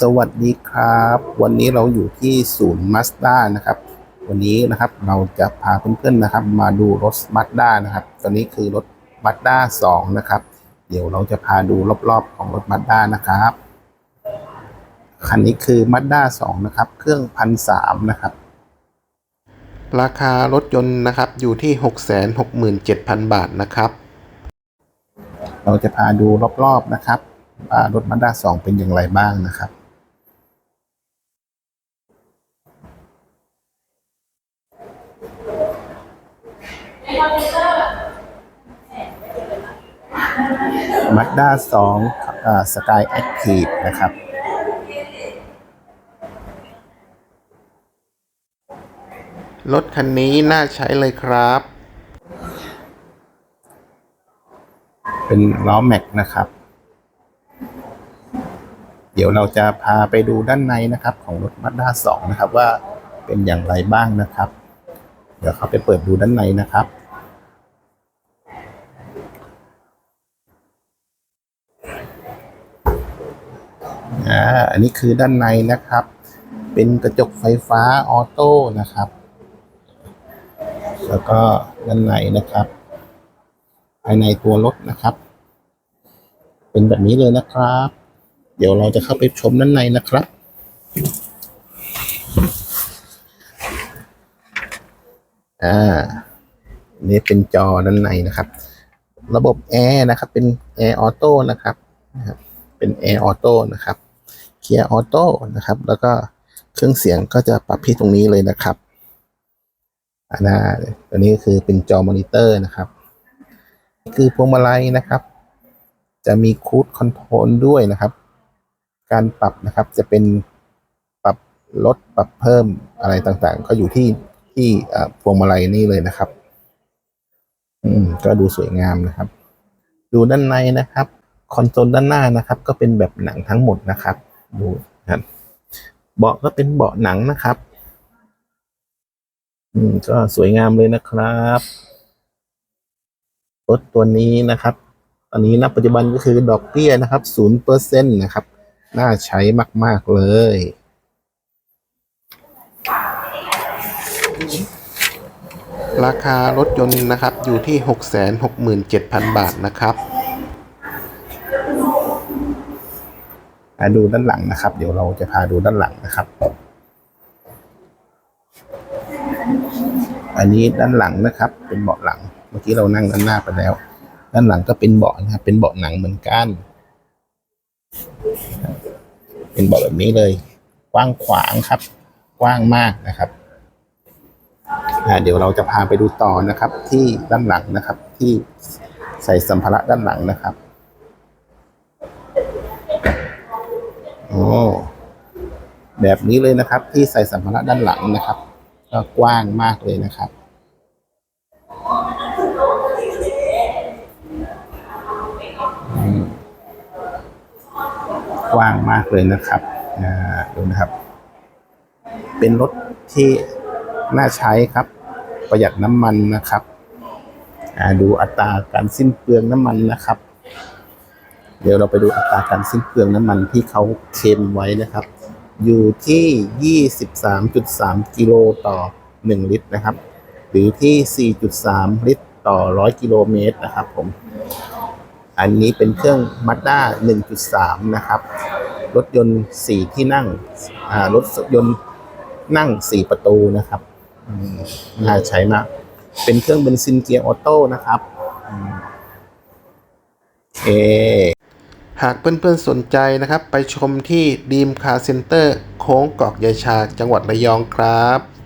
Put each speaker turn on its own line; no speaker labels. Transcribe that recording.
สวัสดีครับ วันนี้เราอยู่ที่ศูนย์มาสด้านะครับ วันนี้นะครับเราจะพาเพื่อนๆนะครับ มาดูรถมาสด้านะครับ ตอนนี้คือรถมาสด้า2นะครับ เดี๋ยวเราจะพาดูรอบๆของรถมาสด้านะครับ คันนี้คือมาสด้า2นะครับ เครื่องพันสามนะครับ ราคารถยนต์นะครับอยู่ที่ 667,000 บาทนะครับ เราจะพาดูรอบๆนะครับ รถมาด้า2เป็นอย่างไรบ้างนะครับมาด้า2สกายแอคทีฟนะครับรถคันนี้น่าใช้เลยครับ เป็นล้อแม็กนะครับ เดี๋ยวเราจะพาไปดูด้านในนะครับ ของรถมาด้า2นะครับว่าเป็นอย่างไรบ้างนะครับ เดี๋ยวเขาไปเปิดดูด้านในนะครับอ่าอันนี้คือด้านในนะครับ เป็นกระจกไฟฟ้าออโต้นะครับ แล้วก็ด้านในนะครับ ภายในตัวรถนะครับ เป็นแบบนี้เลยนะครับ เดี๋ยวเราจะเข้าไปชมด้านในนะครับ อ่า นี่เป็นจอด้านในนะครับ ระบบแอร์นะครับ เป็นแอร์ออโต้นะครับ เป็นแอร์ออโต้นะครับเกียร์ออโต้นะครับ แล้วก็เครื่องเสียงก็จะปรับที่ตรงนี้เลยนะครับอันน่าตัวนี้คือเป็นจอมอนิเตอร์นะครับนี่คือพวงมาลัยนะครับ จะมีคูดคอนโทรลด้วยนะครับ การปรับนะครับจะเป็นปรับลดปรับเพิ่มอะไรต่างๆ ก็อยู่ที่ที่พวงมาลัยนี่เลยนะครับ อืมก็ดูสวยงามนะครับ ดูด้านในนะครับคอนโซลด้านหน้านะครับ ก็เป็นแบบหนังทั้งหมดนะครับ ดูครับเบาะก็เป็นเบาะหนังนะครับ อืมก็สวยงามเลยนะครับรถตัวนี้นะครับ ตอนนี้ณปัจจุบันก็คือดอกเบี้ยนะครับศูนย์เปอร์เซ็นต์นะครับ น่าใช้มาก ๆ เลย ราคารถยนต์นะครับอยู่ที่ 667,000 บาทนะครับมาดูด้านหลังนะครับ เดี๋ยวเราจะพาดูด้านหลังนะครับ อันนี้ด้านหลังนะครับ เป็นเบาะหลัง เมื่อกี้เรานั่งด้านหน้าไปแล้ว ด้านหลังก็เป็นเบาะนะครับ เป็นเบาะหนังเหมือนกัน เป็นเบาะแบบนี้เลย กว้างขวางครับ กว้างมากนะครับเดี๋ยวเราจะพาไปดูต่อนะครับ ที่ด้านหลังนะครับ ที่ใส่สัมภาระด้านหลังนะครับโอ้แบบนี้เลยนะครับ ที่ใส่สัมภาระด้านหลังนะครับ ก็กว้างมากเลยนะครับ กว้างมากเลยนะครับอ่าดูนะครับ เป็นรถที่น่าใช้ครับ ประหยัดน้ำมันนะครับอ่าดูอัตราการสิ้นเปลืองน้ำมันนะครับ เดี๋ยวเราไปดูอัตราการสิ้นเปลืองน้ำมันที่เขาเคมไว้นะครับ อยู่ที่ 23.3 กิโลต่อ 1 ลิตรนะครับ หรือที่ 4.3 ลิตรต่อ 100 กิโลเมตรนะครับผม อันนี้เป็นเครื่อง Mazda 1.3 นะครับ รถยนต์ 4 ที่นั่งอ่ารถยนต์นั่ง 4 ประตูนะครับน่าใช้มาก เป็นเครื่องเบนซินเกียร์ออโต้นะครับอืมโอหากเพื่อนๆสนใจนะครับ ไปชมที่ดีมคาร์เซ็นเตอร์โค้งกอกยายชาจังหวัดระยองครับ